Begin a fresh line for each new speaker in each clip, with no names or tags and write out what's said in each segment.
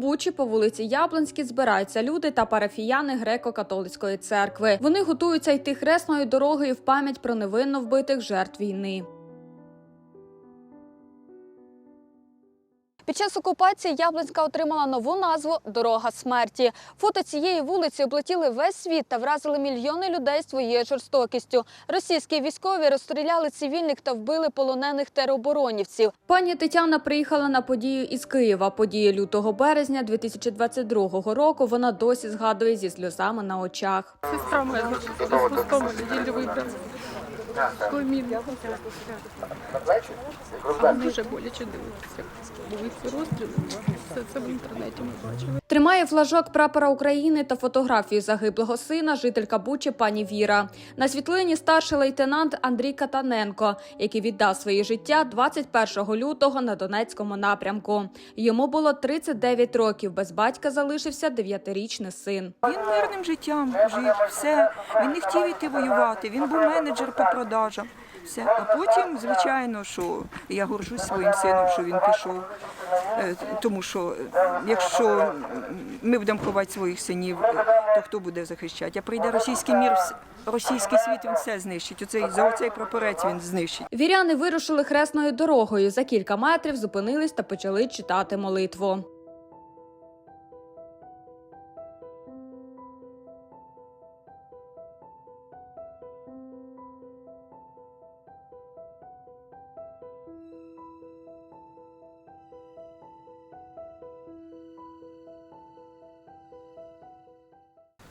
Бучі по вулиці Яблонській збираються люди та парафіяни греко-католицької церкви. Вони готуються йти хресною дорогою в пам'ять про невинно вбитих жертв війни. Під час окупації Яблонська отримала нову назву Дорога смерті. Фото цієї вулиці облетіли весь світ та вразили мільйони людей своєю жорстокістю. Російські військові розстріляли цивільних та вбили полонених тероборонівців. Пані Тетяна приїхала на подію із Києва. Події лютого березня 2022 року. Вона досі згадує зі сльозами на очах.
Сестра моя з розпуском неділю вибрала. Комін. Дуже боляче дивитися. Розстріли. Це в інтернеті ми бачили.
Тримає флажок прапора України та фотографію загиблого сина, жителька Бучі пані Віра. На світлині старший лейтенант Андрій Катаненко, який віддав своє життя 21 лютого на Донецькому напрямку. Йому було 39 років. Без батька залишився 9-річний син.
Він мирним життям жив, все. Він не хотів іти воювати, він був менеджер по продажам. Все. А потім, звичайно, що я горжусь своїм сином, що він пішов. Е, Тому що якщо ми будемо ховати своїх синів, е, то хто буде захищати? А прийде російський мір, російський світ, він все знищить. Оцей, за оцей прапорець він знищить.
Віряни вирушили хресною дорогою. За кілька метрів зупинились та почали читати молитву.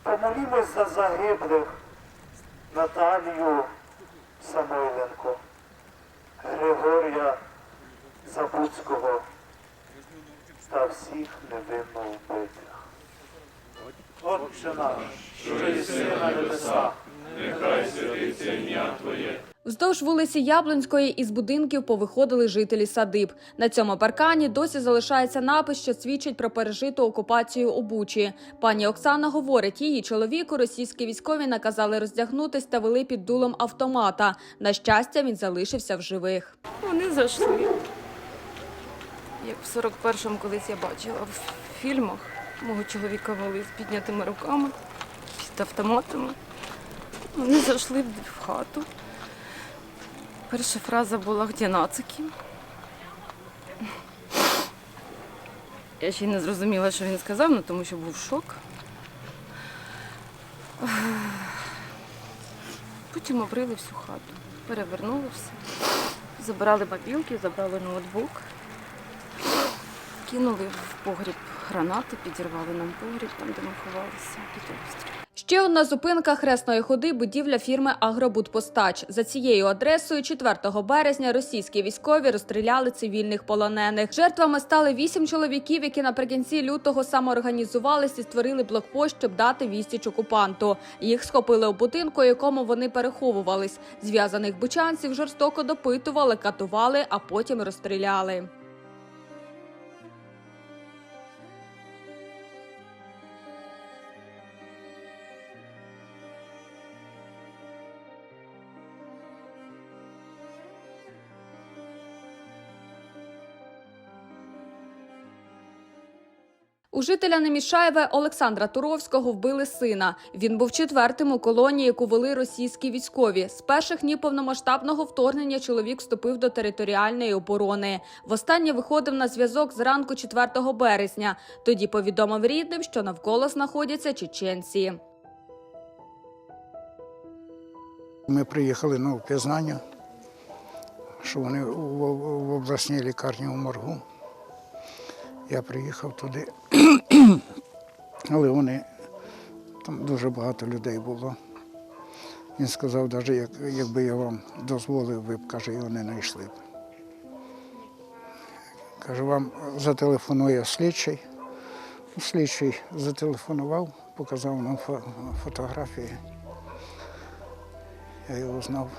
Помолімось за загиблих Наталію Самойленко, Григорія Забуцького та всіх невинно вбитих. Отче наш, що єси на небесах,
Вздовж вулиці Яблонської із будинків повиходили жителі садиб. На цьому паркані досі залишається напис, що свідчить про пережиту окупацію у Бучі. Пані Оксана говорить, її чоловіку російські військові наказали роздягнутись та вели під дулом автомата. На щастя, він залишився в живих.
Вони зайшли. Як в 41-му колись я бачила в фільмах, мого чоловіка вели з піднятими руками, під автоматами. Вони зайшли в хату. Перша фраза була «Где нацики?». Я ще й не зрозуміла, що він сказав, ну, тому що був шок. Потім обрили всю хату, перевернули все. Забрали мобілки, забрали ноутбук, кинули в погріб гранати, підірвали нам погріб, там, де ми ховалися, під обстріл.
Ще одна зупинка хресної ходи будівля фірми Агробудпостач. За цією адресою 4 березня російські військові розстріляли цивільних полонених. Жертвами стали вісім чоловіків, які наприкінці лютого самоорганізувалися і створили блокпост, щоб дати відсіч окупанту. Їх схопили у будинку, якому вони переховувались. Зв'язаних бучанців жорстоко допитували, катували, а потім розстріляли. У жителя Немішаєве Олександра Туровського вбили сина. Він був четвертим у колонії, яку вели російські військові. З перших днів повномасштабного вторгнення чоловік вступив до територіальної оборони. Востаннє виходив на зв'язок зранку 4 березня. Тоді повідомив рідним, що навколо знаходяться чеченці.
Ми приїхали на впізнання, що вони в обласній лікарні у моргу. Я приїхав туди, але вони, там дуже багато людей було. Він сказав, навіть як, якби я вам дозволив, ви б, каже, його не знайшли б. Каже, вам зателефонує слідчий. Слідчий зателефонував, показав нам фотографії. Я його знав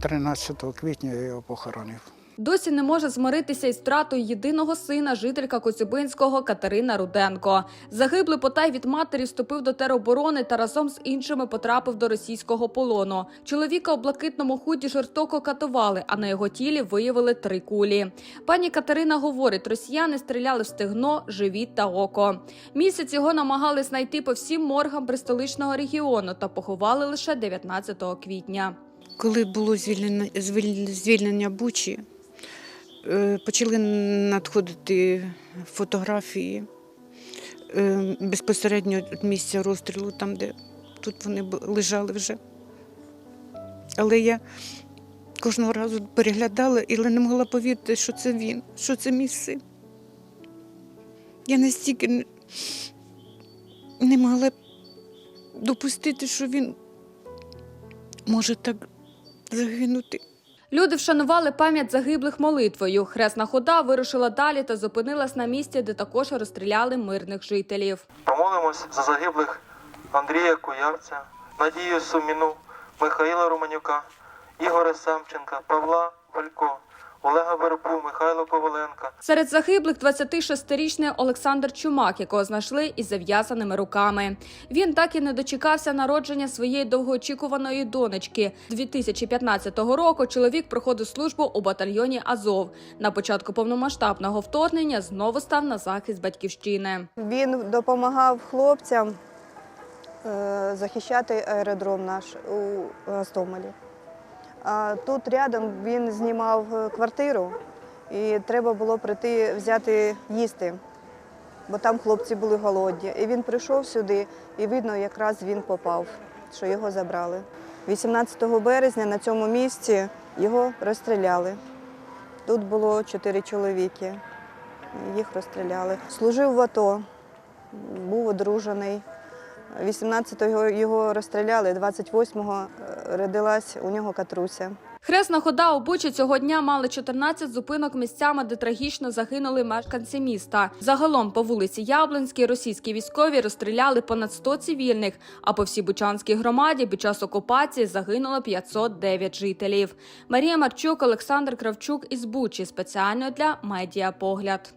13 квітня, я його похоронив.
Досі не може змиритися із втратою єдиного сина жителька Коцюбинського Катерина Руденко. Загиблий потай від матері вступив до тероборони та разом з іншими потрапив до російського полону. Чоловіка у блакитному худі жорстоко катували, а на його тілі виявили три кулі. Пані Катерина говорить, росіяни стріляли в стегно, живіт та око. Місяць його намагались знайти по всім моргам пристоличного регіону та поховали лише 19 квітня.
Коли було звільнення, звільнення Бучі, почали надходити фотографії е, безпосередньо від місця розстрілу, там, де тут вони лежали вже. Але я кожного разу переглядала, але не могла повірити, що це він, що це мій син. Я настільки не могла допустити, що він може так загинути.
Люди вшанували пам'ять загиблих молитвою. Хресна хода вирушила далі та зупинилась на місці, де також розстріляли мирних жителів.
Помолимось за загиблих Андрія Куявця, Надію Суміну, Михаїла Романюка, Ігоря Семченка, Павла Валько, Олега Вербу, Михайла Коваленка,
Серед загиблих 26-річний Олександр Чумак, якого знайшли із зав'язаними руками. Він так і не дочекався народження своєї довгоочікуваної донечки. 2015 року чоловік проходив службу у батальйоні Азов. На початку повномасштабного вторгнення знову став на захист батьківщини.
Він допомагав хлопцям е, захищати аеродром наш у Гостомелі. Тут рядом він знімав е, квартиру, і треба було прийти взяти їсти, бо там хлопці були голодні. І він прийшов сюди, і видно, якраз він попав, що його забрали. 18 березня на цьому місці його розстріляли. Тут було чотири чоловіки. Їх розстріляли. Служив в АТО, був одружений. 18-го його розстріляли, 28-го родилась у нього катруся.
Хресна хода у Бучі цього дня мали 14 зупинок місцями, де трагічно загинули мешканці міста. Загалом по вулиці Яблонській російські військові розстріляли понад 100 цивільних, а по всій Бучанській громаді під час окупації загинуло 509 жителів. Марія Марчук, Олександр Кравчук із Бучі спеціально для медіапогляд.